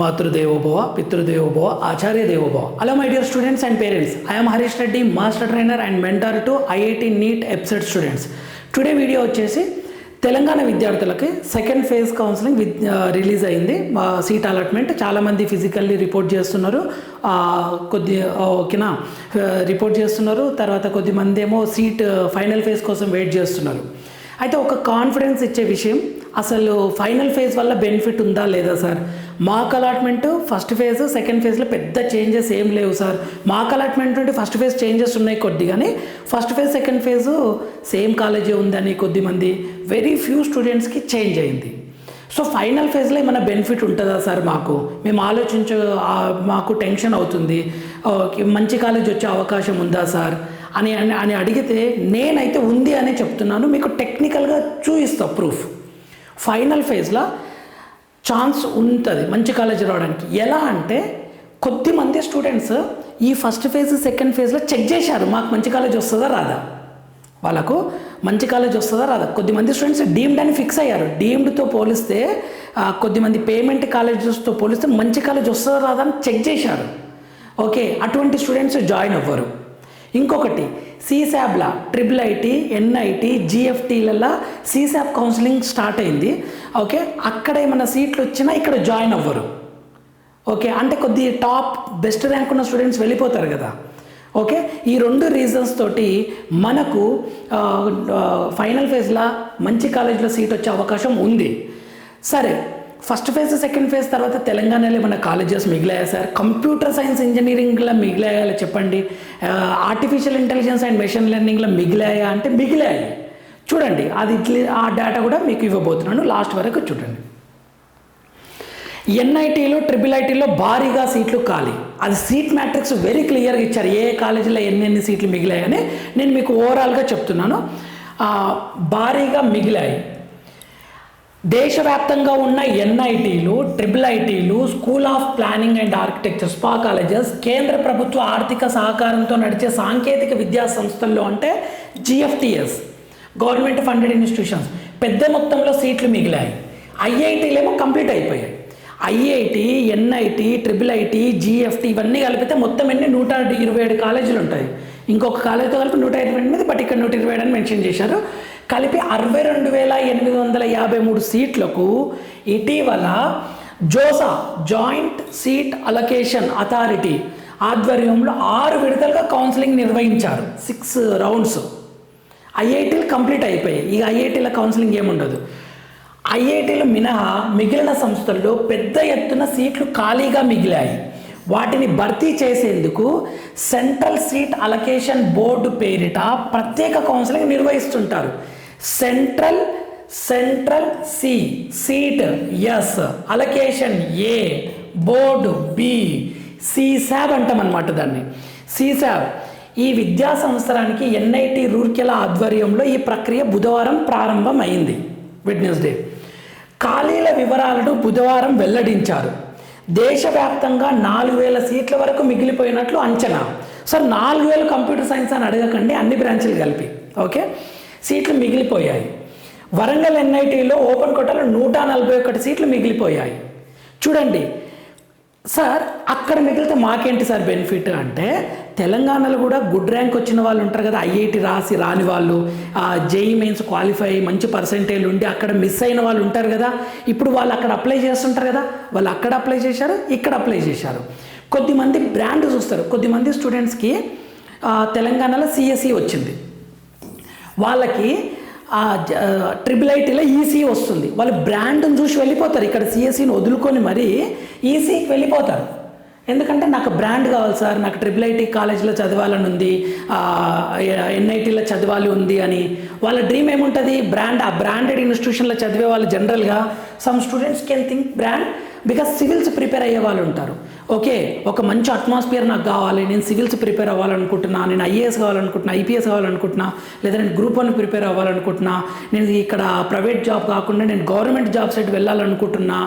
మాతృదేవోభవ పితృదేవోభవ ఆచార్య దేవోభవ hello my dear students and parents I'm Harish Reddy master trainer and mentor to IIT NEET EAPCET students today video వచ్చేసి తెలంగాణ విద్యార్థులకి second phase counselling with release అయింది. Seat allotment చాలామంది physically report చేస్తున్నారు. కొద్ది ఓకేనా? రిపోర్ట్ చేస్తున్నారు. తర్వాత కొద్దిమంది ఏమో సీట్ ఫైనల్ ఫేజ్ కోసం వెయిట్ చేస్తున్నారు. అయితే ఒక కాన్ఫిడెన్స్ ఇచ్చే విషయం అసలు ఫైనల్ ఫేజ్ వల్ల బెనిఫిట్ ఉందా లేదా sir? Mock allotment first phase second ఫేజ్లో పెద్ద చేంజెస్ ఏం లేవు సార్. మాక్ అలాట్మెంట్ నుండి ఫస్ట్ ఫేజ్ చేంజెస్ ఉన్నాయి కొద్ది కానీ first phase second phase same college ఉందని కొద్దిమంది వెరీ ఫ్యూ స్టూడెంట్స్కి చేంజ్ అయింది. సో ఫైనల్ ఫేజ్లో ఏమైనా బెనిఫిట్ ఉంటుందా సార్ మాకు? మేము ఆలోచించ మాకు టెన్షన్ అవుతుంది. ఓకే, మంచి కాలేజ్ వచ్చే అవకాశం ఉందా సార్? అని అని అని అడిగితే నేనైతే ఉంది అనే చెప్తున్నాను. మీకు టెక్నికల్గా చూయిస్తా ప్రూఫ్. ఫైనల్ ఫేజ్లో ఛాన్స్ ఉంటుంది మంచి కాలేజ్ రావడానికి. ఎలా అంటే కొద్దిమంది స్టూడెంట్స్ ఈ ఫస్ట్ ఫేజ్ సెకండ్ ఫేజ్లో చెక్ చేశారు మాకు మంచి కాలేజ్ వస్తుందా రాదా? వాళ్ళకు మంచి కాలేజ్ వస్తుందా రాదా? కొద్దిమంది స్టూడెంట్స్ డీమ్డ్ అని ఫిక్స్ అయ్యారు. డీమ్డ్తో పోలిస్తే కొద్దిమంది పేమెంట్ కాలేజెస్తో పోలిస్తే మంచి కాలేజ్ వస్తుందా రాదా అని చెక్ చేశారు. ఓకే అటువంటి స్టూడెంట్స్ జాయిన్ అవ్వరు. ఇంకొకటి సీసాబ్లా ట్రిపుల్ ఐటీ ఎన్ఐటి జిఎఫ్టీలలో సీసాబ్ కౌన్సిలింగ్ స్టార్ట్ అయింది. ఓకే అక్కడ ఏమైనా సీట్లు వచ్చినా ఇక్కడ జాయిన్ అవ్వరు. ఓకే అంటే కొద్ది టాప్ బెస్ట్ ర్యాంక్ ఉన్న స్టూడెంట్స్ వెళ్ళిపోతారు కదా. ఓకే ఈ రెండు రీజన్స్ తోటి మనకు ఫైనల్ ఫేజ్లో మంచి కాలేజ్లో సీట్ వచ్చే అవకాశం ఉంది. సరే ఫస్ట్ ఫేజ్ సెకండ్ ఫేజ్ తర్వాత తెలంగాణలో ఏమైనా కాలేజెస్ మిగిలాయా సార్? కంప్యూటర్ సైన్స్ ఇంజనీరింగ్లో మిగిలాయా చెప్పండి? ఆర్టిఫిషియల్ ఇంటెలిజెన్స్ అండ్ మెషిన్ లెర్నింగ్లో మిగిలాయా అంటే మిగిలాయి. చూడండి అది ఆ డేటా కూడా మీకు ఇవ్వబోతున్నాను. లాస్ట్ వరకు చూడండి. ఎన్ఐటీలో ట్రిపుల్ ఐటీలో భారీగా సీట్లు ఖాళీ. అది సీట్ మ్యాట్రిక్స్ వెరీ క్లియర్గా ఇచ్చారు. ఏ కాలేజీలో ఎన్ని ఎన్ని సీట్లు మిగిలాయని నేను మీకు ఓవరాల్గా చెప్తున్నాను. భారీగా మిగిలాయి. దేశవ్యాప్తంగా ఉన్న ఎన్ఐటీలు triple ఐటీలు school of planning and architecture SPA colleges కేంద్ర ప్రభుత్వ ఆర్థిక సహకారంతో నడిచే సాంకేతిక విద్యా సంస్థల్లో అంటే జిఎఫ్టిఎస్ గవర్నమెంట్ ఫండెడ్ ఇన్స్టిట్యూషన్స్. పెద్ద మొత్తంలో సీట్లు మిగిలాయి. ఐఐటీలేమో కంప్లీట్ అయిపోయాయి. IIT NIT triple IT GFTI ఇవన్నీ కలిపితే మొత్తం ఎన్ని? నూట ఇరవై ఏడు కాలేజీలు ఉంటాయి ఇంకొక కాలేజీతో కలిపి నూట ఇరవై ఎనిమిది బట్ ఇక్కడ నూట ఇరవై ఏడు అని మెన్షన్ చేశారు. కలిపి అరవై రెండు వేల ఎనిమిది వందల యాభై మూడు సీట్లకు ఇటీవల JoSAA joint seat allocation authority ఆధ్వర్యంలో ఆరు విడతలుగా కౌన్సిలింగ్ నిర్వహించారు. Six rounds. ఐఐటీలు కంప్లీట్ అయిపోయాయి. ఇక ఐఐటీల కౌన్సిలింగ్ ఏముండదు. ఐఐటీలు మినహా మిగిలిన సంస్థల్లో పెద్ద ఎత్తున సీట్లు ఖాళీగా మిగిలాయి. వాటిని భర్తీ చేసేందుకు సెంట్రల్ సీట్ అలొకేషన్ బోర్డు పేరిట ప్రత్యేక counselling నిర్వహిస్తుంటారు. Central central C seat S allocation A board B CSAB అంటాం అనమాట దాన్ని. సీసాబ్ ఈ విద్యా సంవత్సరానికి ఎన్ఐటి రూర్కెల ఆధ్వర్యంలో ఈ ప్రక్రియ బుధవారం ప్రారంభమైంది. వెడ్నెస్డే ఖాళీల వివరాలను బుధవారం వెల్లడించారు. దేశవ్యాప్తంగా నాలుగు వేల సీట్ల వరకు మిగిలిపోయినట్లు అంచనా. సార్ నాలుగు వేల కంప్యూటర్ సైన్స్ అని అడగకండి అన్ని బ్రాంచ్లు కలిపి. ఓకే? సీట్లు మిగిలిపోయాయి. వరంగల్ ఎన్ఐటీలో ఓపెన్ కోటాలో నూట నలభై ఒకటి సీట్లు మిగిలిపోయాయి. చూడండి సార్ అక్కడ మిగిలితే మాకేంటి సార్ బెనిఫిట్ అంటే తెలంగాణలో కూడా గుడ్ ర్యాంక్ వచ్చిన వాళ్ళు ఉంటారు కదా ఐఐటి రాసి రాని వాళ్ళు జేఈ మెయిన్స్ క్వాలిఫై మంచి పర్సెంటేజ్ ఉండి అక్కడ మిస్ అయిన వాళ్ళు ఉంటారు కదా ఇప్పుడు వాళ్ళు అక్కడ అప్లై చేస్తుంటారు కదా వాళ్ళు అక్కడ అప్లై చేశారు ఇక్కడ అప్లై చేశారు. కొద్దిమంది బ్రాండ్ చూస్తారు. కొద్దిమంది స్టూడెంట్స్కి తెలంగాణలో సిఎస్సి వచ్చింది. వాళ్ళకి ఆ ట్రిపుల్ ఐటీలో ఈసీ వస్తుంది. వాళ్ళు బ్రాండ్ని చూసి వెళ్ళిపోతారు. ఇక్కడ సిఎస్సిని వదులుకొని మరీ ఈసీకి వెళ్ళిపోతారు. ఎందుకంటే నాకు బ్రాండ్ కావాలి సార్. నాకు ట్రిపుల్ ఐటీ కాలేజ్లో చదవాలని ఉంది. ఎన్ఐటీలో చదవాలి ఉంది అని. వాళ్ళ డ్రీమ్ ఏముంటుంది? బ్రాండ్ ఆ బ్రాండెడ్ ఇన్స్టిట్యూషన్లో చదివే వాళ్ళు జనరల్గా some students can think brand because civils prepare అయ్యే వాళ్ళు ఉంటారు. ఓకే ఒక మంచి అట్మాస్ఫియర్ నాకు కావాలి నేను సివిల్స్ ప్రిపేర్ అవ్వాలనుకుంటున్నా నేను ఐఏఎస్ కావాలనుకుంటున్నా ఐపీఎస్ కావాలనుకుంటున్నా లేదా నేను గ్రూప్ వన్ ప్రిపేర్ అవ్వాలనుకుంటున్నా నేను ఇక్కడ ప్రైవేట్ జాబ్ కాకుండా నేను గవర్నమెంట్ జాబ్ సైడ్ వెళ్ళాలనుకుంటున్నా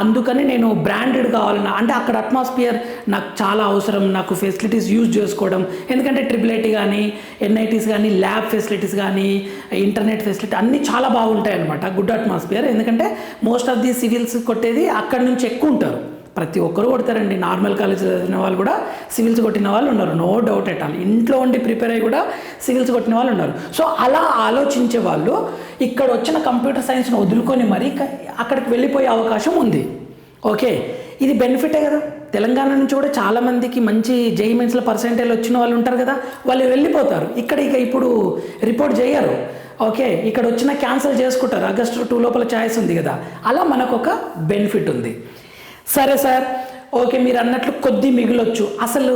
అందుకని నేను బ్రాండెడ్ కావాలన్నా అంటే అక్కడ అట్మాస్ఫియర్ నాకు చాలా అవసరం నాకు ఫెసిలిటీస్ యూజ్ చేసుకోవడం. ఎందుకంటే ట్రిపుల్ ఐటీ కానీ ఎన్ఐటీస్ కానీ ల్యాబ్ ఫెసిలిటీస్ కానీ ఇంటర్నెట్ ఫెసిలిటీ అన్నీ చాలా బాగుంటాయి అనమాట గుడ్ అట్మాస్ఫియర్ ఎందుకంటే మోస్ట్ ఆఫ్ ది సివిల్స్ కొట్టేది అక్కడి నుంచి ఎక్కువ ఉంటారు. ప్రతి ఒక్కరు కొడతారండి. నార్మల్ కాలేజ్ చదివిన వాళ్ళు కూడా సివిల్స్ కొట్టిన వాళ్ళు ఉన్నారు. No doubt at all. ఇంట్లో ఉండి ప్రిపేర్ అయ్యి కూడా సివిల్స్ కొట్టిన వాళ్ళు ఉన్నారు. సో అలా ఆలోచించే వాళ్ళు ఇక్కడ వచ్చిన కంప్యూటర్ సైన్స్ను వదులుకొని మరీ అక్కడికి వెళ్ళిపోయే అవకాశం ఉంది. ఓకే? ఇది బెనిఫిటే కదా. తెలంగాణ నుంచి కూడా చాలామందికి మంచి జేఈ మెన్స్లో పర్సెంటేజ్ వచ్చిన వాళ్ళు ఉంటారు కదా. వాళ్ళు వెళ్ళిపోతారు. ఇక్కడ ఇక ఇప్పుడు రిపోర్ట్ చేయరు. ఓకే? ఇక్కడ వచ్చిన క్యాన్సిల్ చేసుకుంటారు. ఆగస్టు టూ లోపల ఛాయిస్ ఉంది కదా. అలా మనకు ఒక బెనిఫిట్ ఉంది. సరే సార్ ఓకే మీరు అన్నట్లు కొద్ది మిగిలొచ్చు. అసలు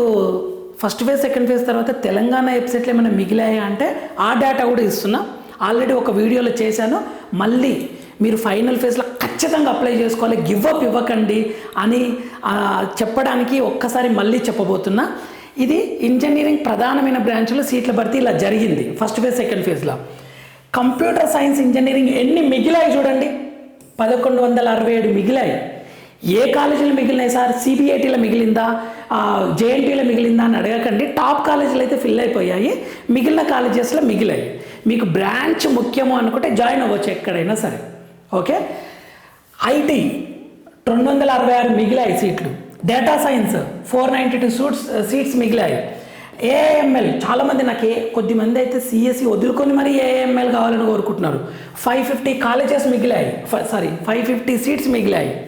ఫస్ట్ ఫేజ్ సెకండ్ ఫేజ్ తర్వాత తెలంగాణ వెబ్సైట్లో ఏమైనా మిగిలాయా అంటే ఆ డేటా కూడా ఇస్తున్నా. ఆల్రెడీ ఒక వీడియోలో చేశాను. మళ్ళీ మీరు ఫైనల్ ఫేజ్లో ఖచ్చితంగా అప్లై చేసుకోవాలి. గివ్ అప్ ఇవ్వకండి అని చెప్పడానికి ఒక్కసారి మళ్ళీ చెప్పబోతున్నా. ఇది ఇంజనీరింగ్ ప్రధానమైన బ్రాంచ్లో సీట్ల భర్తీ ఇలా జరిగింది ఫస్ట్ ఫేజ్ సెకండ్ ఫేజ్లో. కంప్యూటర్ సైన్స్ ఇంజనీరింగ్ ఎన్ని మిగిలాయి చూడండి? పదకొండు వందల అరవై ఏడు మిగిలాయి. ఏ కాలేజీలు మిగిలినాయి సార్? సిబిఐటీలో మిగిలిందా? జేఎన్టీలో మిగిలిందా అని అడగకండి. టాప్ కాలేజీలు అయితే ఫిల్ అయిపోయాయి. మిగిలిన కాలేజెస్లో మిగిలాయి. మీకు బ్రాంచ్ ముఖ్యము అనుకుంటే జాయిన్ అవ్వచ్చు ఎక్కడైనా సరే. ఓకే? ఐటీ రెండు వందల అరవై ఆరు మిగిలాయి సీట్లు. Data science four ninety two suits seats మిగిలాయి. ఏఎంఎల్ చాలామంది నాకు ఏ కొద్దిమంది అయితే సిఎస్సి వదులుకొని మరి ఏఎంఎల్ కావాలని కోరుకుంటున్నారు. ఫైవ్ ఫిఫ్టీ కాలేజెస్ మిగిలాయి. సారీ ఫైవ్ ఫిఫ్టీ సీట్స్ మిగిలాయి.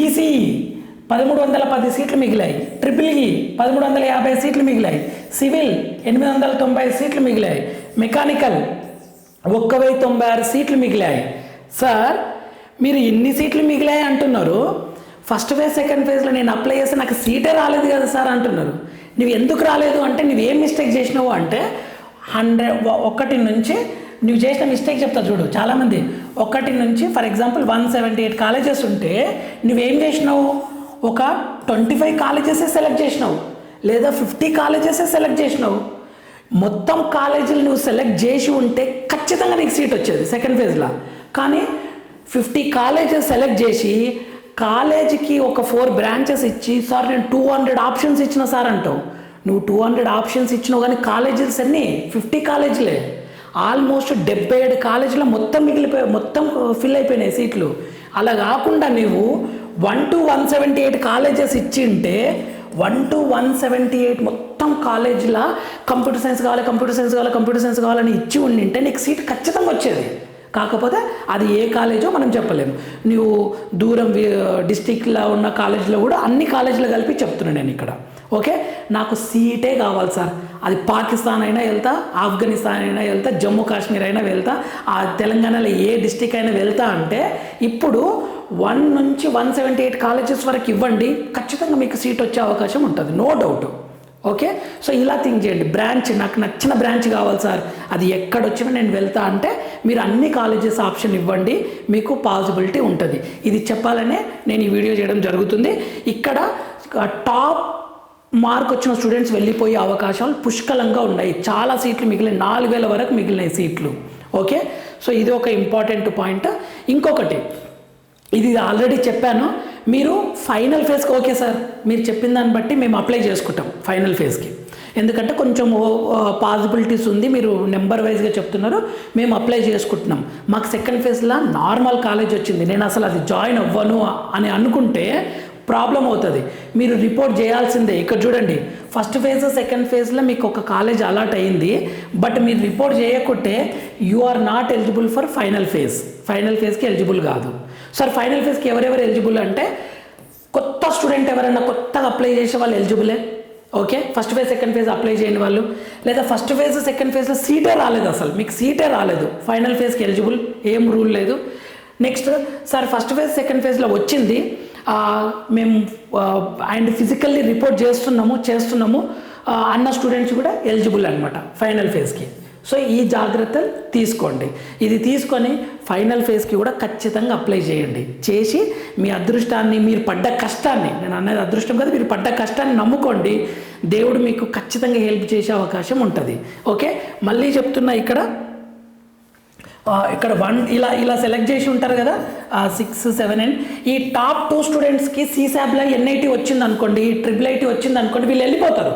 ఈసీఈ పదమూడు వందల పది సీట్లు మిగిలాయి. ట్రిపుల్ ఈ పదమూడు వందల యాభై సీట్లు మిగిలాయి. సివిల్ ఎనిమిది వందల తొంభై సీట్లు మిగిలాయి. మెకానికల్ ఒక్క వెయ్యి తొంభై ఆరు సీట్లు మిగిలాయి. సార్ మీరు ఇన్ని సీట్లు మిగిలాయి అంటున్నారు. ఫస్ట్ ఫేజ్ సెకండ్ ఫేజ్లో నేను అప్లై చేస్తే నాకు సీటే రాలేదు కదా సార్ అంటున్నారు. నువ్వు ఎందుకు రాలేదు అంటే నువ్వు ఏం మిస్టేక్ చేసినావు అంటే హండ్రెడ్ ఒకటి నుంచి నువ్వు చేసిన మిస్టేక్ చెప్తా చూడు. చాలామంది ఒకటి నుంచి for example one seventy eight colleges ఉంటే నువ్వేం చేసినావు? ఒక ట్వంటీ ఫైవ్ కాలేజెసే సెలెక్ట్ చేసినావు? లేదా ఫిఫ్టీ కాలేజెసే సెలెక్ట్ చేసినావు? మొత్తం కాలేజీలు నువ్వు సెలెక్ట్ చేసి ఉంటే ఖచ్చితంగా నీకు సీట్ వచ్చేది సెకండ్ ఫేజ్లో కానీ ఫిఫ్టీ కాలేజెస్ సెలెక్ట్ చేసి కాలేజీకి ఒక ఫోర్ బ్రాంచెస్ ఇచ్చి సార్ నేను టూ హండ్రెడ్ ఆప్షన్స్ ఇచ్చిన సార్ అంటావు. నువ్వు టూ హండ్రెడ్ ఆప్షన్స్ ఇచ్చినావు కానీ కాలేజెస్ అన్నీ ఫిఫ్టీ కాలేజీలే ఆల్మోస్ట్ డెబ్బై ఏడు కాలేజీలో మొత్తం మిగిలిపోయి మొత్తం ఫిల్ అయిపోయినాయి సీట్లు. అలా కాకుండా నువ్వు one two one seventy eight colleges ఇచ్చింటే one two one seventy eight మొత్తం కాలేజీలో కంప్యూటర్ సైన్స్ కావాలి కంప్యూటర్ సైన్స్ కావాలి కంప్యూటర్ సైన్స్ కావాలని ఇచ్చి ఉండింటే నీకు సీట్ ఖచ్చితంగా వచ్చేది. కాకపోతే అది ఏ కాలేజో మనం చెప్పలేము నువ్వు దూరం డిస్టిక్లో ఉన్న కాలేజీలో కూడా అన్ని కాలేజీలు కలిపి చెప్తున్నాను నేను ఇక్కడ. ఓకే? నాకు సీటే కావాలి సార్. అది పాకిస్తాన్ అయినా వెళ్తా ఆఫ్ఘనిస్తాన్ అయినా వెళ్తా జమ్మూ కాశ్మీర్ అయినా వెళ్తా ఆ తెలంగాణలో ఏ డిస్టిక్ అయినా వెళ్తా అంటే ఇప్పుడు వన్ నుంచి వన్ సెవెంటీ ఎయిట్ కాలేజెస్ వరకు ఇవ్వండి ఖచ్చితంగా మీకు సీట్ వచ్చే అవకాశం ఉంటుంది నో డౌట్. ఓకే? సో ఇలా థింక్ చేయండి. బ్రాంచ్ నాకు నచ్చిన బ్రాంచ్ కావాలి సార్. అది ఎక్కడొచ్చినా నేను వెళ్తా అంటే మీరు అన్ని కాలేజెస్ ఆప్షన్ ఇవ్వండి మీకు పాసిబిలిటీ ఉంటుంది. ఇది చెప్పాలనే నేను ఈ వీడియో చేయడం జరుగుతుంది. ఇక్కడ టాప్ మార్క్ వచ్చిన స్టూడెంట్స్ వెళ్ళిపోయే అవకాశాలు పుష్కలంగా ఉన్నాయి. చాలా సీట్లు మిగిలిన నాలుగు వేల వరకు మిగిలినాయి సీట్లు. ఓకే? సో ఇది ఒక ఇంపార్టెంట్ పాయింట్ ఇంకొకటి ఇది ఆల్రెడీ చెప్పాను. మీరు ఫైనల్ ఫేజ్కి ఓకే సార్ మీరు చెప్పిన దాన్ని బట్టి మేము అప్లై చేసుకుంటాం ఫైనల్ ఫేజ్కి ఎందుకంటే కొంచెం పాసిబిలిటీస్ ఉంది. మీరు నెంబర్ వైజ్గా చెప్తున్నారు. మేము అప్లై చేసుకుంటున్నాం. మాకు సెకండ్ ఫేజ్లో నార్మల్ కాలేజ్ వచ్చింది. నేను అసలు అది జాయిన్ అవ్వను అని అనుకుంటే ప్రాబ్లం అవుతుంది. మీరు రిపోర్ట్ చేయాల్సిందే. ఇక్కడ చూడండి. ఫస్ట్ ఫేజ్ సెకండ్ ఫేజ్లో మీకు ఒక కాలేజ్ అలాట్ అయింది. బట్ మీరు రిపోర్ట్ చేయకుంటే you are not eligible for final phase. Final ఫేజ్కి eligible కాదు. సార్ ఫైనల్ ఫేజ్కి ఎవరెవరు ఎలిజిబుల్ అంటే కొత్త స్టూడెంట్ ఎవరైనా కొత్తగా అప్లై చేసే వాళ్ళు ఎలిజిబులే. Okay? First phase second phase apply చేయని వాళ్ళు. లేదా ఫస్ట్ ఫేజ్ సెకండ్ ఫేజ్లో సీటే రాలేదు అసలు. మీకు సీటే రాలేదు. ఫైనల్ ఫేజ్కి ఎలిజిబుల్ ఏం రూల్ లేదు. Next sir first phase second ఫేజ్లో వచ్చింది. మేము అండ్ ఫిజికల్లీ రిపోర్ట్ చేస్తున్నాము చేస్తున్నాము. అన్న స్టూడెంట్స్ కూడా ఎలిజిబుల్ అనమాట ఫైనల్ ఫేజ్కి. సో ఈ జాగ్రత్తలు తీసుకోండి. ఇది తీసుకొని ఫైనల్ ఫేజ్కి కూడా ఖచ్చితంగా అప్లై చేయండి. చేసి మీ అదృష్టాన్ని మీరు పడ్డ కష్టాన్ని నేను అనేది అదృష్టం కాదు మీరు పడ్డ కష్టాన్ని నమ్ముకోండి. దేవుడు మీకు ఖచ్చితంగా హెల్ప్ చేసే అవకాశం ఉంటుంది. ఓకే? మళ్ళీ చెప్తున్నా ఇక్కడ ఇక్కడ వన్ ఇలా ఇలా సెలెక్ట్ చేసి ఉంటారు కదా? సిక్స్ సెవెన్ అండ్ ఈ టాప్ టూ స్టూడెంట్స్కి సీసాబ్లో ఎన్ఐటి వచ్చింది అనుకోండి ట్రిపుల్ ఐటీ వచ్చింది అనుకోండి వీళ్ళు వెళ్ళిపోతారు.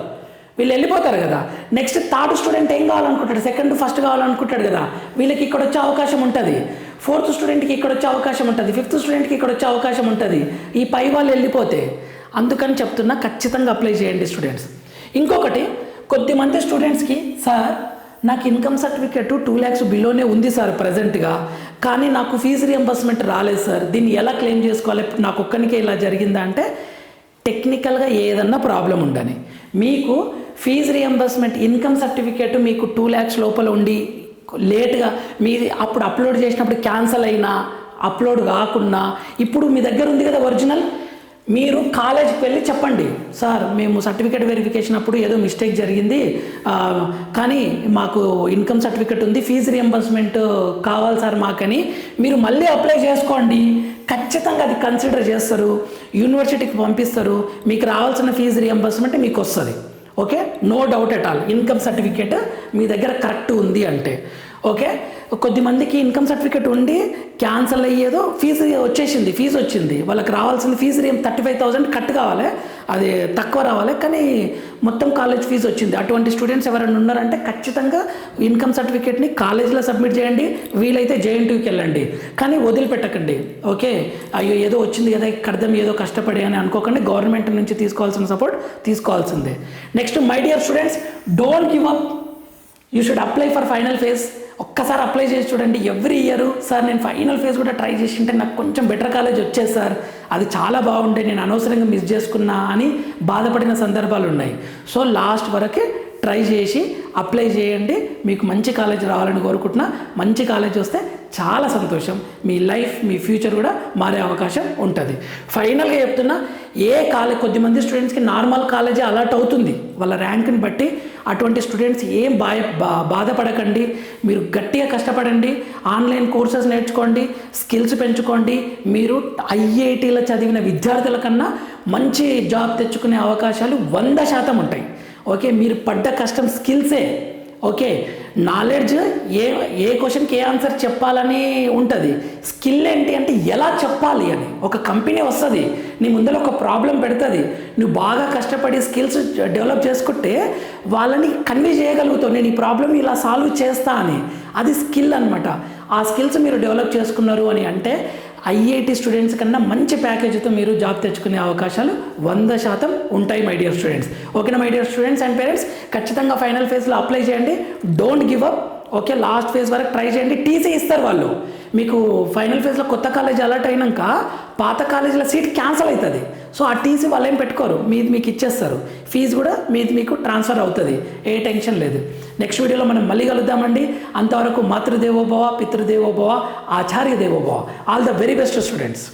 వీళ్ళు వెళ్ళిపోతారు కదా? నెక్స్ట్ థర్డ్ స్టూడెంట్ ఏం కావాలనుకుంటాడు? సెకండ్ ఫస్ట్ కావాలనుకుంటాడు కదా? వీళ్ళకి ఇక్కడ వచ్చే అవకాశం ఉంటుంది. ఫోర్త్ స్టూడెంట్కి ఇక్కడ వచ్చే అవకాశం ఉంటుంది. ఫిఫ్త్ స్టూడెంట్కి ఇక్కడ వచ్చే అవకాశం ఉంటుంది. ఈ పై వాళ్ళు వెళ్ళిపోతే అందుకని చెప్తున్నా ఖచ్చితంగా అప్లై చేయండి స్టూడెంట్స్ ఇంకొకటి కొద్దిమంది స్టూడెంట్స్కి సార్ నాకు ఇన్కమ్ సర్టిఫికేట్ టూ ల్యాక్స్ బిలోనే ఉంది సార్ ప్రజెంట్గా కానీ నాకు ఫీజు రియంబర్స్మెంట్ రాలేదు సార్. దీన్ని ఎలా క్లెయిమ్ చేసుకోవాలి? నాకు ఒక్కనికే ఇలా జరిగిందా అంటే టెక్నికల్గా ఏదన్నా ప్రాబ్లం ఉండని. మీకు ఫీజు రియంబర్స్మెంట్ ఇన్కమ్ సర్టిఫికేట్ మీకు టూ ల్యాక్స్ లోపల ఉండి లేట్గా మీది అప్పుడు అప్లోడ్ చేసినప్పుడు క్యాన్సల్ అయినా అప్లోడ్ కాకుండా ఇప్పుడు మీ దగ్గర ఉంది కదా ఒరిజినల్ మీరు కాలేజ్కి వెళ్ళి చెప్పండి. సార్ మేము సర్టిఫికేట్ వెరిఫికేషన్ అప్పుడు ఏదో మిస్టేక్ జరిగింది. కానీ మాకు ఇన్కమ్ సర్టిఫికేట్ ఉంది ఫీజు రియంబర్స్మెంట్ కావాలి సార్ మాకని. మీరు మళ్ళీ అప్లై చేసుకోండి. ఖచ్చితంగా అది కన్సిడర్ చేస్తారు. యూనివర్సిటీకి పంపిస్తారు. మీకు రావాల్సిన ఫీజు రియంబర్స్మెంట్ మీకు వస్తుంది okay no doubt at all income certificate మీ దగ్గర కరెక్ట్ ఉంది అంటే. ఓకే కొద్దిమందికి ఇన్కమ్ సర్టిఫికేట్ ఉండి క్యాన్సల్ అయ్యేదో ఫీజు వచ్చేసింది ఫీజు వచ్చింది. వాళ్ళకి రావాల్సిన ఫీజు ఏం థర్టీ ఫైవ్ థౌసండ్ కట్ కావాలి. అది తక్కువ రావాలి కానీ మొత్తం కాలేజ్ ఫీజు వచ్చింది. అటువంటి స్టూడెంట్స్ ఎవరైనా ఉన్నారంటే ఖచ్చితంగా ఇన్కమ్ సర్టిఫికేట్ని కాలేజ్లో సబ్మిట్ చేయండి వీలైతే జేఎన్టీయూకి వెళ్ళండి. కానీ వదిలిపెట్టకండి ఓకే? అయ్యో ఏదో వచ్చింది కదా కడదాం ఏదో కష్టపడి అని అనుకోకండి. గవర్నమెంట్ నుంచి తీసుకోవాల్సిన సపోర్ట్ తీసుకోవాల్సిందే. Next my dear students don't give up. You should apply for final phase ఒక్కసారి అప్లై చేసి చూడండి. ఎవ్రీ ఇయర్ సార్ నేను ఫైనల్ ఫేజ్ కూడా ట్రై చేసి ఉంటే నాకు కొంచెం బెటర్ కాలేజ్ వచ్చేది సార్ అది చాలా బాగుండే. నేను అనవసరంగా మిస్ చేసుకున్నా అని బాధపడిన సందర్భాలు ఉన్నాయి. సో లాస్ట్ వరకే ట్రై చేసి అప్లై చేయండి. మీకు మంచి కాలేజ్ రావాలని కోరుకుంటున్నా. మంచి కాలేజ్ వస్తే చాలా సంతోషం. మీ లైఫ్ మీ ఫ్యూచర్ కూడా మారే అవకాశం ఉంటుంది. ఫైనల్గా చెప్తున్నా ఏ కాలేజ్ కొద్దిమంది స్టూడెంట్స్కి నార్మల్ కాలేజీ అలర్ట్ అవుతుంది. వాళ్ళ ర్యాంక్ని బట్టి అటువంటి స్టూడెంట్స్ ఏం బాయ బా- బాధపడకండి. మీరు గట్టిగా కష్టపడండి. ఆన్లైన్ కోర్సెస్ నేర్చుకోండి. స్కిల్స్ పెంచుకోండి. మీరు ఐఐటీలో చదివిన విద్యార్థుల కన్నా మంచి జాబ్ తెచ్చుకునే అవకాశాలు వంద శాతం ఉంటాయి. ఓకే మీరు పడ్డ కష్టం స్కిల్సే. ఓకే నాలెడ్జ్ ఏ ఏ క్వశ్చన్కి ఏ ఆన్సర్ చెప్పాలని ఉంటుంది. స్కిల్ ఏంటి అంటే ఎలా చెప్పాలి అని. ఒక కంపెనీ వస్తుంది నీ ముందర ఒక ప్రాబ్లం పెడుతుంది. నువ్వు బాగా కష్టపడి స్కిల్స్ డెవలప్ చేసుకుంటే వాళ్ళని కన్వే చేయగలుగుతావు. నేను ఈ ప్రాబ్లం ఇలా సాల్వ్ చేస్తా అని. అది స్కిల్ అనమాట ఆ స్కిల్స్ మీరు డెవలప్ చేసుకున్నారు అని అంటే ఐఐటి స్టూడెంట్స్ కన్నా మంచి ప్యాకేజీతో మీరు జాబ్ తెచ్చుకునే అవకాశాలు వంద శాతం ఉంటాయి మై డియర్ స్టూడెంట్స్ ఓకేనా my dear students and parents ఖచ్చితంగా ఫైనల్ ఫేజ్లో అప్లై చేయండి. Don't give up okay last phase వరకు ట్రై చేయండి. టీసీ ఇస్తారు వాళ్ళు. మీకు ఫైనల్ ఫేజ్లో కొత్త కాలేజ్ అలర్ట్ అయినాక పాత కాలేజీల సీట్ క్యాన్సిల్ అవుతుంది. సో ఆ టీసీ వాళ్ళు ఏం పెట్టుకోరు? మీది మీకు ఇచ్చేస్తారు. ఫీజు కూడా మీది మీకు ట్రాన్స్ఫర్ అవుతుంది. ఏ టెన్షన్ లేదు. నెక్స్ట్ వీడియోలో మనం మళ్ళీ కలుద్దామండి. అంతవరకు మాతృదేవోభవ పితృదేవోభవ ఆచార్య దేవోభవ all the very best students